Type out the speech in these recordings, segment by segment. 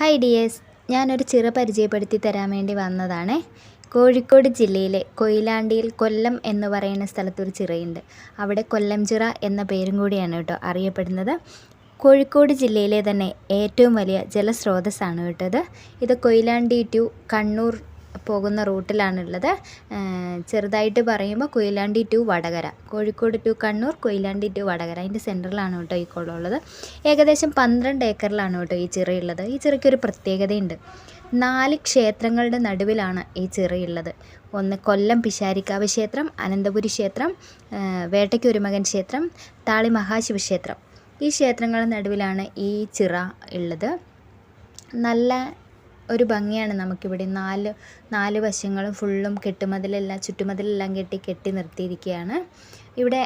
Hi dears ഞാനൊരു ചെറു പരിചയപ്പെടുത്തി തരാൻ വേണ്ടി വന്നതാണ്. കോഴിക്കോട് ജില്ലയിലെ കൊയിലാണ്ടിയിൽ കൊല്ലം എന്ന് പറയുന്ന സ്ഥലത്തൊരു ചിറയുണ്ട്. അവിടെ കൊല്ലം ചിറ എന്ന പേരും കൂടിയാണ് കേട്ടോ അറിയപ്പെടുന്നത്. കോഴിക്കോട് ജില്ലയിലെ തന്നെ ഏറ്റവും വലിയ ജലസ്രോതസ്സാണ് കേട്ടത്. ഇത് കൊയിലാണ്ടി ടു കണ്ണൂർ പോകുന്ന റൂട്ടിലാണുള്ളത്. ചെറുതായിട്ട് പറയുമ്പോൾ Koyilandy to Vadakara. Kozhikode to Kannur Koyilandy to Vadakara. അതിന്റെ സെന്ററിലാണ് കേട്ടോ ഈ കുളം ഉള്ളത് ഏകദേശം പന്ത്രണ്ട് ഏക്കറിലാണ് കേട്ടോ ഈ ചിറയുള്ളത്. ഈ ചിറയ്ക്കൊരു പ്രത്യേകതയുണ്ട്. നാല് ക്ഷേത്രങ്ങളുടെ നടുവിലാണ് ഈ ചിറയുള്ളത്. ഒന്ന് കൊല്ലം പിശാരിക്കാവ് ക്ഷേത്രം അനന്തപുരി ക്ഷേത്രം വേട്ടയ്ക്കൊരുമകൻ ക്ഷേത്രം താളി മഹാശിവക്ഷേത്രം ഈ ക്ഷേത്രങ്ങളുടെ നടുവിലാണ് ഈ ചിറ ഉള്ളത്. നല്ല ഒരു ഭംഗിയാണ് നമുക്കിവിടെ. നാല് നാല് വശങ്ങളും ഫുള്ളും കെട്ടുമതിലെല്ലാം ചുറ്റുമതിലെല്ലാം കെട്ടി കെട്ടി നിർത്തിയിരിക്കുകയാണ്. ഇവിടെ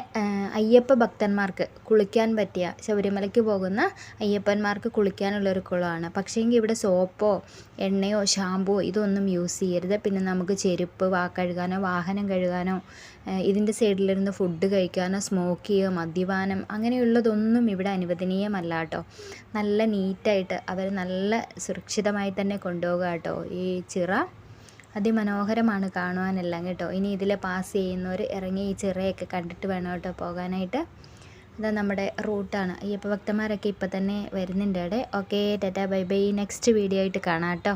അയ്യപ്പ ഭക്തന്മാർക്ക് കുളിക്കാൻ പറ്റിയ ശബരിമലയ്ക്ക് പോകുന്ന അയ്യപ്പന്മാർക്ക് കുളിക്കാനുള്ളൊരു കുളമാണ്. പക്ഷേങ്കിൽ ഇവിടെ സോപ്പോ എണ്ണയോ ഷാമ്പുവോ ഇതൊന്നും യൂസ് ചെയ്യരുത്. പിന്നെ നമുക്ക് ചെരുപ്പ് വാ കഴുകാനോ വാഹനം കഴുകാനോ ഇതിന്റെ സൈഡിലിരുന്ന് ഫുഡ് കഴിക്കാനോ സ്മോക്ക് ചെയ്യുക മദ്യപാനം അങ്ങനെയുള്ളതൊന്നും ഇവിടെ അനുവദനീയമല്ല കേട്ടോ നല്ല നീറ്റായിട്ട് അവർ നല്ല സുരക്ഷിതമായി തന്നെ കൊണ്ടുപോകുക കേട്ടോ ഈ ചിറ. അതിമനോഹരമാണ് കാണുവാനെല്ലാം കേട്ടോ. ഇനി ഇതിൽ പാസ് ചെയ്യുന്നവർ ഇറങ്ങി ഈ ചിറയൊക്കെ കണ്ടിട്ട് വേണം കേട്ടോ പോകാനായിട്ട്. അത് നമ്മുടെ റൂട്ടാണ് അയ്യപ്പ ഭക്തന്മാരൊക്കെ ഇപ്പം തന്നെ വരുന്നുണ്ട് അവിടെ. Okay tata bye bye. Next video ആയിട്ട് കാണാം കേട്ടോ.